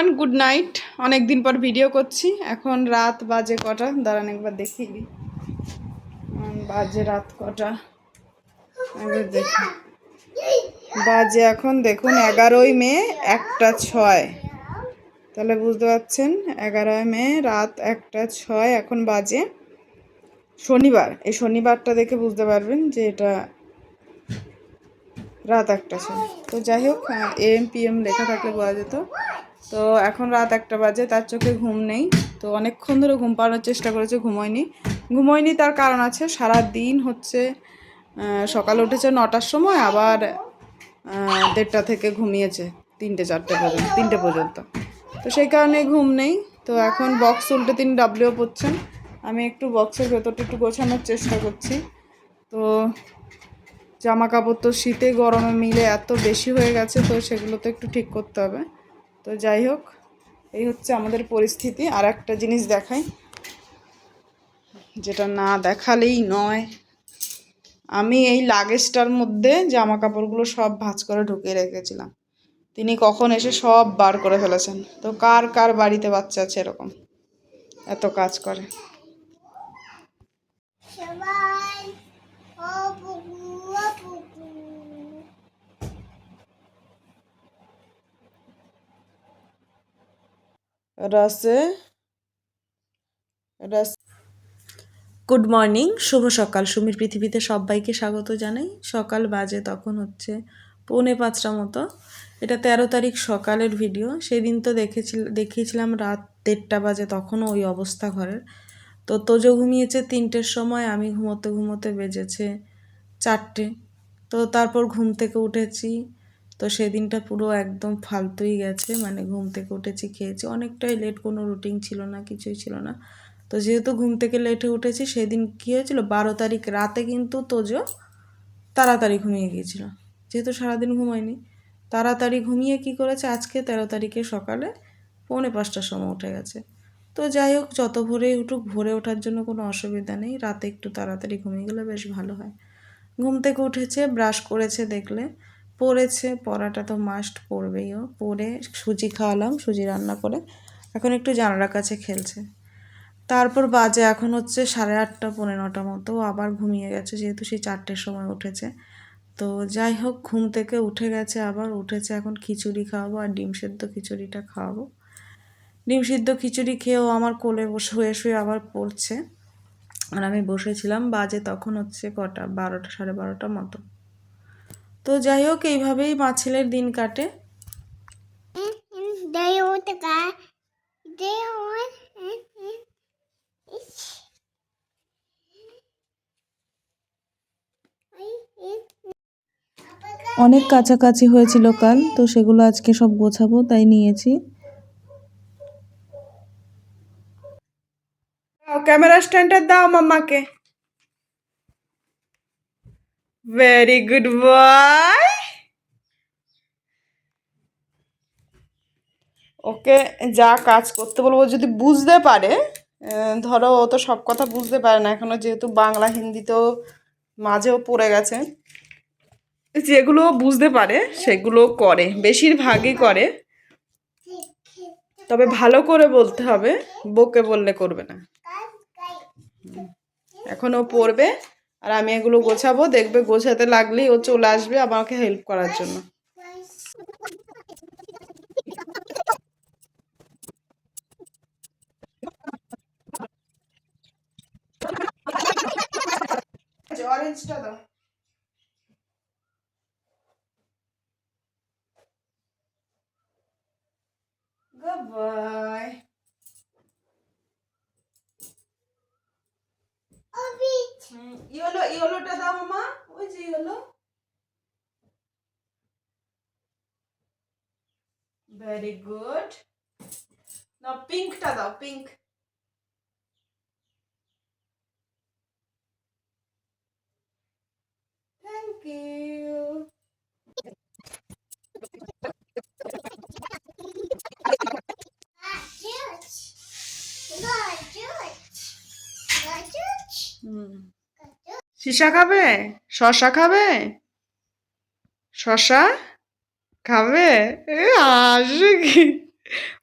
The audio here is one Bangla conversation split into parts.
এভরিওয়ান গুড নাইট অনেক দিন পর ভিডিও করছি। এখন রাত বাজে কটা? দাঁড়ান একবার উম, বাজে রাত কটা? দেখি। বাজে এখন দেখুন এগারোই মে একটা ছয়। তাহলে বুঝতে পারছেন এগারোই মে রাত একটা ছয় এখন বাজে শনিবার। এই শনিবারটা দেখে বুঝতে পারবেন যে এটা রাত একটা ছয়। তো যাই হোক এম পি এম লেখা থাকলে বোঝা যেত। তো এখন রাত একটা বাজে, তার চোখে ঘুম নেই। তো অনেকক্ষণ ধরে ঘুম পাড়ানোর চেষ্টা করেছে, ঘুমোয়নি। ঘুমোয়নি তার কারণ আছে সারা দিন হচ্ছে সকালে উঠেছে নটার সময়, আবার দেড়টা থেকে ঘুমিয়েছে, তিনটে, চারটে পর্যন্ত, তিনটে পর্যন্ত। তো সেই কারণে ঘুম নেই। তো এখন বক্স উল্টে তিনি ডাব্লিউ পড়ছেন। আমি একটু বক্সের ভেতরটা একটু গোছানোর চেষ্টা করছি। তো জামা কাপড় তো শীতে গরমে মিলে এত বেশি হয়ে গেছে, তো সেগুলো তো একটু ঠিক করতে হবে। তো যাই হোক, এই হচ্ছে আমাদের পরিস্থিতি। আর একটা জিনিস দেখাই, যেটা না দেখালেই নয়। আমি এই লাগেজটার মধ্যে জামা কাপড়গুলো সব ভাঁজ করে ঢুকিয়ে রেখেছিলাম। তিনি কখন এসে সব বার করে ফেলেছেন। তো কার কার বাড়িতে বাচ্চা আছে এরকম? এত কাজ করে সবাই ও পুকু ও পুকু রসে, রস। গুড মর্নিং, শুভ সকাল। সুমির পৃথিবীতে সবাইকে স্বাগত জানাই। সকাল বাজে তখন হচ্ছে পৌনে পাঁচটা মতো। এটা তেরো তারিখ সকালের ভিডিও। সেদিন তো দেখেছিল দেখিয়েছিলাম রাত দেড়টা বাজে তখনও ওই অবস্থা ঘরের। তো তোজো ঘুমিয়েছে তিনটের সময়, আমি ঘুমোতে ঘুমোতে বেজেছে চারটে। তো তারপর ঘুম থেকে উঠেছি। তো সেদিনটা পুরো একদম ফালতুই গেছে মানে ঘুম থেকে উঠেছি, খেয়েছি। অনেকটাই লেট কোনো রুটিন ছিল না, কিছুই ছিল না। তো যেহেতু ঘুম থেকে লেটে উঠেছি, সেদিন কী হয়েছিল, বারো তারিখ রাতে কিন্তু তোজো তাড়াতাড়ি ঘুমিয়ে গিয়েছিল। যেহেতু সারাদিন ঘুমায়নি, তাড়াতাড়ি ঘুমিয়ে কি করেছে, আজকে তেরো তারিখে সকালে পৌনে পাঁচটার সময় উঠে গেছে। তো যাই হোক, যত ভোরেই উঠুক, ভোরে ওঠার জন্য কোনো অসুবিধা নেই, রাতে একটু তাড়াতাড়ি ঘুমিয়ে গেলে বেশ ভালো হয়। ঘুম থেকে উঠেছে ব্রাশ করেছে দেখলে। পড়েছে, পড়াটা তো মাস্ট পড়বেই ও। পড়ে সুজি খাওয়ালাম, সুজি রান্না করে এখন একটু জানালার কাছে খেলছে। তারপর বাজে এখন হচ্ছে সাড়ে আটটা পৌনে নটা মতো আবার ঘুমিয়ে গেছে, যেহেতু সেই চারটের সময় উঠেছে। তো যাই হোক, ঘুম থেকে উঠে গেছে আবার, উঠেছে এখন খিচুড়ি খাওয়াবো আর ডিম সেদ্ধ খিচুড়িটা খাওয়াবো। ডিম সিদ্ধ খিচুড়ি খেয়েও আমার কোলে বসে, শুয়ে শুয়ে আবার পড়ছে। আর আমি বসেছিলাম বাজে তখন হচ্ছে কটা, বারোটা, সাড়ে বারোটা মতো। তো যাই হোক, এইভাবেই মা ছেলের দিন কাটে। অনেক কাছাকাছি হয়েছিল কাল, তো সেগুলো আজকে সব গোছাবো, তাই নিয়েছি। ক্যামেরা স্ট্যান্ডার দাও মাম্মাকে। ভেরি গুড বয় ওকে যা কাজ করতে বলব যদি বুঝতে পারে ধরো ও তো সব কথা বুঝতে পারে না এখনও যেহেতু বাংলা হিন্দিতেও মাঝেও পড়ে গেছে। যেগুলো বুঝতে পারে সেগুলো করে বেশিরভাগই করে। তবে ভালো করে বলতে হবে বকে বললে করবে না। এখন ও পড়বে। আর আমি এগুলো গোছাবো, দেখবে গোছাতে লাগলেই ও চলে আসবে আমাকে হেল্প করার জন্য। অরেঞ্জটা দাও। ইয়েলো ইয়েলোটা দাও মামা ওই যে ইয়েলো ভেরি গুড না পিঙ্কটা দাও পিঙ্ক থ্যাংক ইউ জুচ গড জুচ গড শসা খাবে? শশা খাবে? শশা খাবে? এ আসে কি?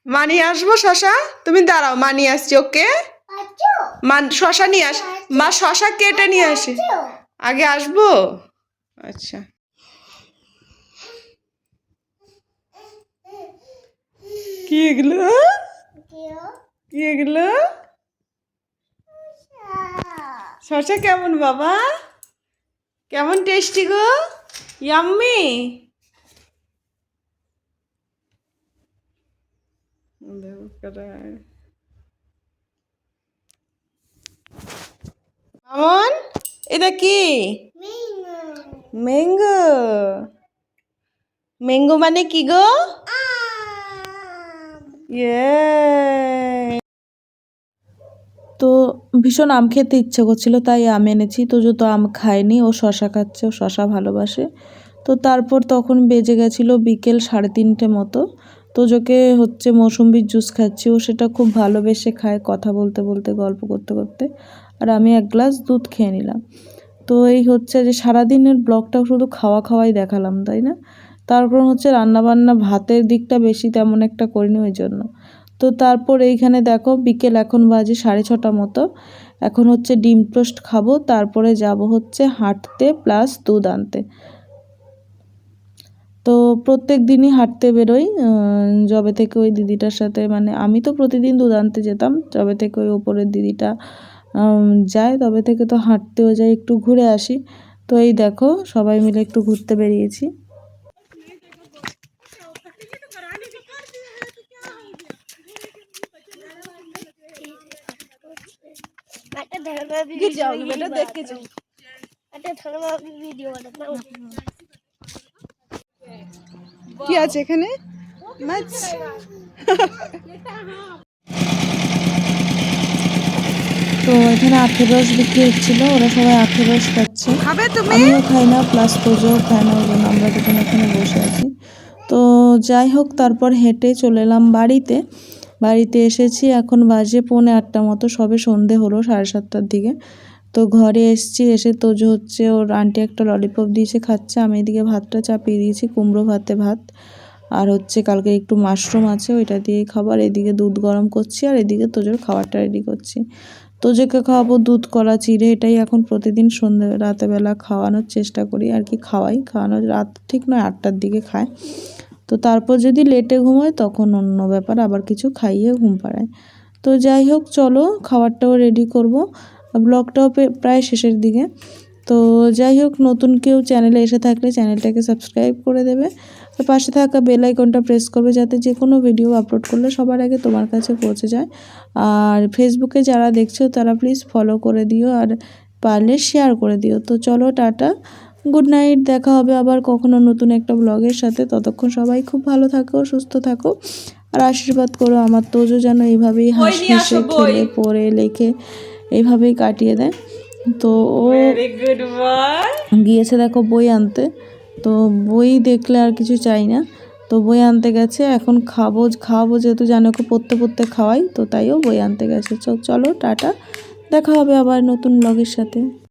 মানি আসব শশা? তুমি দাঁড়াও মানি আসছি ওকে? মান শশা নিয়ে আস। মা শশা কেটে নিয়ে আসে। আগে আসব? আচ্ছা। কি এগুলো? কি এগুলো? শশা কেমন বাবা? কেমন টেস্টি গো? ইয়াম্মি মামন এটা কি? ম্যাঙ্গো ম্যাঙ্গো মানে কি গো? ইয়ে তো ভীষণ আম খেতে ইচ্ছে করছিল, তাই আম এনেছি। তো যত আম খায়নি ও শশা খাচ্ছে, ও শশা ভালোবাসে। তো তারপর তখন বেজে গেছিল বিকেল সাড়ে তিনটে মতো। তো যোকে হচ্ছে মৌসুম্বির জুস খাচ্ছি, ও সেটা খুব ভালোবেসে খায় কথা বলতে বলতে, গল্প করতে করতে। আর আমি এক গ্লাস দুধ খেয়ে নিলাম। তো এই হচ্ছে যে সারাদিনের ব্লগটা শুধু খাওয়া খাওয়াই দেখালাম, তাই না? তারপর হচ্ছে রান্নাবান্না ভাতের দিকটা বেশি তেমন একটা করিনি ওই জন্য। তো তারপর এইখানে দেখো বিকেল এখন বাজে সাড়ে ছটা মতো। এখন হচ্ছে ডিম টোস্ট খাব, তারপরে যাব হচ্ছে হাঁটতে প্লাস দুধ আনতে। তো প্রত্যেক দিনই হাঁটতে বেরোই যবে থেকে ওই দিদিটার সাথে মানে আমি তো প্রতিদিন দুধ আনতে যেতাম, যবে থেকে ওই ওপরের দিদিটা যায়, তবে থেকে তো হাঁটতেও যাই, একটু ঘুরে আসি। তো এই দেখো সবাই মিলে একটু ঘুরতে বেরিয়েছি। বানাতে কি আছে এখানে? মাছ? তো এখানে আখের রস বিক্রি হচ্ছিল ওরা সবাই আখের রস খাচ্ছে। আমিও খাই না প্লাস তোজও খায় না ওই জন্য আমরা দুজন এখানে বসে আছি। তো যাই হোক তারপর হেঁটে চলে এলাম বাড়িতে। বাড়িতে এসেছি, এখন বাজে পৌনে আটটা মতো, সবে সন্ধে হলো সাড়ে সাতটার দিকে। তো ঘরে এসেছি, এসে তোজো হচ্ছে ওর আন্টি একটা ললিপপ দিয়েছে, খাচ্ছে, আমি এদিকে ভাতটা চাপিয়ে দিয়েছি, কুমড়ো ভাতে ভাত। আর হচ্ছে কালকে একটু মাশরুম আছে, ওইটা দিয়েই খাবার, এদিকে দুধ গরম করছি আর এদিকে তোজোর খাবারটা রেডি করছি। তোজোকে খাওয়াবো দুধ, কলা, চিড়ে, এটাই এখন প্রতিদিন সন্ধ্যে রাতেবেলা খাওয়ানোর চেষ্টা করি, আর কি খাওয়াই খাওয়ানোর রাত ঠিক নয়, আটটার দিকে খায়। তো তারপর যদি লেটে ঘুমোয়, তখন অন্য ব্যাপার, আবার কিছু খাইয়ে ঘুম পাড়ায়। তো যাই হোক, চলো খাবারটাও রেডি করব। ব্লগটাও প্রায় শেষের দিকে। তো যাই হোক, নতুন কেউ চ্যানেলে এসে থাকলে চ্যানেলটাকে সাবস্ক্রাইব করে দেবে। পাশে থাকা বেল আইকনটা প্রেস করবে যাতে যে কোনো ভিডিও আপলোড করলে সবার আগে তোমার কাছে পৌঁছে যায়। আর ফেসবুকে যারা দেখছ, তারা প্লিজ ফলো করে দিও আর পারলে শেয়ার করে দিও। তো চলো, টাটা। গুড নাইট দেখা হবে আবার কখনো নতুন একটা ব্লগের সাথে। ততক্ষণ সবাই খুব ভালো থাকো সুস্থ থাকো। আর আশীর্বাদ করো আমার তোজো যেন এইভাবেই হাসি হেসে খেলে পড়ে লেখে এইভাবেই কাটিয়ে দেয়। তো ও গিয়েছে দেখো বই আনতে। তো বই দেখলে আর কিছু চাই না। তো বই আনতে গেছে এখন খাব খাওয়াবো যেহেতু জানো ওকে পড়তে পড়তে খাওয়াই তো তাইও বই আনতে গেছে। চলো টাটা। দেখা হবে আবার নতুন ব্লগের সাথে।